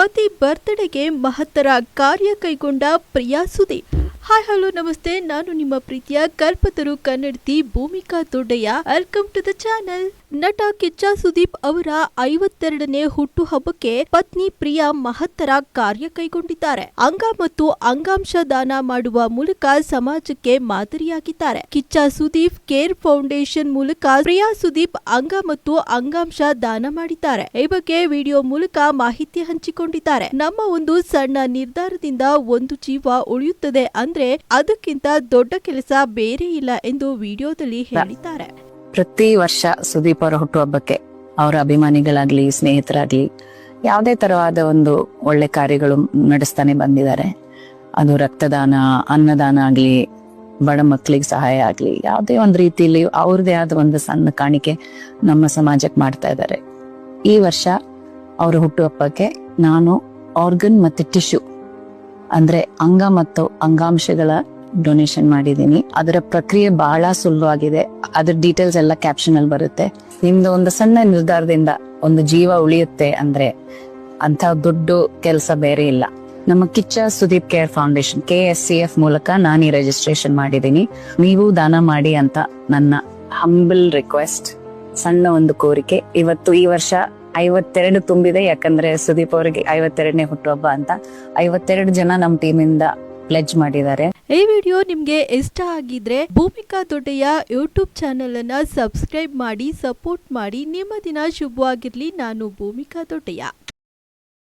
ಪತಿ ಬರ್ತ್ಡೇಗೆ ಮಹತ್ತರ ಕಾರ್ಯ ಕೈಗೊಂಡ ಪ್ರಿಯಾ ಸುದೀಪ್. ಹಾಯ್ ಹಲೋ ನಮಸ್ತೆ. ನಾನು ನಿಮ್ಮ ಪ್ರೀತಿಯ ಕಲ್ಪತರು ಕನ್ನಡತಿ Bhumika Doddayya welcome to the channel ನಟ ಕಿಚ್ಚ ಸುದೀಪ್ ಅವರ ಐವತ್ತೆರಡನೇ ಹುಟ್ಟುಹಬ್ಬಕ್ಕೆ ಪತ್ನಿ ಪ್ರಿಯಾ ಮಹತ್ತರ ಕಾರ್ಯ ಕೈಗೊಂಡಿದ್ದಾರೆ. ಅಂಗ ಮತ್ತು ಅಂಗಾಂಶ ದಾನ ಮಾಡುವ ಮೂಲಕ ಸಮಾಜಕ್ಕೆ ಮಾದರಿಯಾಗಿದ್ದಾರೆ. ಕಿಚ್ಚ ಸುದೀಪ್ ಕೇರ್ ಫೌಂಡೇಶನ್ ಮೂಲಕ ಪ್ರಿಯಾ ಸುದೀಪ್ ಅಂಗ ಮತ್ತು ಅಂಗಾಂಶ ದಾನ ಮಾಡಿದ್ದಾರೆ. ಈ ಬಗ್ಗೆ ವಿಡಿಯೋ ಮೂಲಕ ಮಾಹಿತಿ ಹಂಚಿಕೊಂಡಿದ್ದಾರೆ. ನಮ್ಮ ಒಂದು ಸಣ್ಣ ನಿರ್ಧಾರದಿಂದ ಒಂದು ಜೀವ ಉಳಿಯುತ್ತದೆ ಅಂದ್ರೆ ಅದಕ್ಕಿಂತ ದೊಡ್ಡ ಕೆಲಸ ಬೇರೆ ಇಲ್ಲ ಎಂದು ವಿಡಿಯೋದಲ್ಲಿ ಹೇಳಿದ್ದಾರೆ. ಪ್ರತಿ ವರ್ಷ ಸುದೀಪ್ ಅವರ ಹುಟ್ಟುಹಬ್ಬಕ್ಕೆ ಅವರ ಅಭಿಮಾನಿಗಳಾಗ್ಲಿ, ಸ್ನೇಹಿತರಾಗ್ಲಿ, ಯಾವುದೇ ತರವಾದ ಒಂದು ಒಳ್ಳೆ ಕಾರ್ಯಗಳು ನಡೆಸ್ತಾನೆ ಬಂದಿದ್ದಾರೆ. ಅದು ರಕ್ತದಾನ, ಅನ್ನದಾನ ಆಗ್ಲಿ, ಬಡ ಮಕ್ಕಳಿಗೆ ಸಹಾಯ ಆಗ್ಲಿ, ಯಾವುದೇ ಒಂದು ರೀತಿಯಲ್ಲಿ ಅವ್ರದೇ ಆದ ಒಂದು ಸಣ್ಣ ಕಾಣಿಕೆ ನಮ್ಮ ಸಮಾಜಕ್ಕೆ ಮಾಡ್ತಾ ಇದ್ದಾರೆ. ಈ ವರ್ಷ ಅವರ ಹುಟ್ಟುಹಬ್ಬಕ್ಕೆ ನಾನು ಆರ್ಗನ್ ಮತ್ತೆ ಟಿಶ್ಯೂ ಅಂದ್ರೆ ಅಂಗ ಮತ್ತು ಅಂಗಾಂಶಗಳ ಡೊನೇಷನ್ ಮಾಡಿದ್ದೀನಿ. ಅದರ ಪ್ರಕ್ರಿಯೆ ಬಹಳ ಸುಲಭವಾಗಿದೆ. ಅದ್ರ ಡೀಟೇಲ್ಸ್ ಎಲ್ಲ ಕ್ಯಾಪ್ಷನ್ ಅಲ್ಲಿ ಬರುತ್ತೆ. ನಿಮ್ದು ಒಂದು ಸಣ್ಣ ನಿರ್ಧಾರದಿಂದ ಒಂದು ಜೀವ ಉಳಿಯುತ್ತೆ ಅಂದ್ರೆ ಅಂತ ದುಡ್ಡು ಕೆಲಸ ಬೇರೆ ಇಲ್ಲ. ನಮ್ಮ Kichcha Sudeep care foundation K S C F ಮೂಲಕ ನಾನು ಈ ರಿಜಿಸ್ಟ್ರೇಷನ್ ಮಾಡಿದ್ದೀನಿ. ನೀವು ದಾನ ಮಾಡಿ ಅಂತ ನನ್ನ ಹಂಬಲ್ ರಿಕ್ವೆಸ್ಟ್ ಸಣ್ಣ ಒಂದು ಕೋರಿಕೆ. ಇವತ್ತು ಈ ವರ್ಷ ಐವತ್ತೆರಡು ತುಂಬಿದೆ, ಯಾಕಂದ್ರೆ ಸುದೀಪ್ ಅವರಿಗೆ ಐವತ್ತೆರಡನೇ ಹುಟ್ಟುಹಬ್ಬ ಅಂತ. ಐವತ್ತೆರಡು ಜನ ನಮ್ಮ ಟೀಮಿಂದ ಪ್ಲೆಜ್ ಮಾಡಿದ್ದಾರೆ. ಈ ವಿಡಿಯೋ ನಿಮ್ಗೆ ಇಷ್ಟ ಆಗಿದ್ರೆ ಭೂಮಿಕಾ ದೊಡ್ಡಯ್ಯ ಯೂಟ್ಯೂಬ್ ಚಾನೆಲ್ ಅನ್ನ ಸಬ್ಸ್ಕ್ರೈಬ್ ಮಾಡಿ ಸಪೋರ್ಟ್ ಮಾಡಿ. ನಿಮ್ಮ ದಿನ ಶುಭವಾಗಿರ್ಲಿ. ನಾನು ಭೂಮಿಕಾ ದೊಡ್ಡಯ್ಯ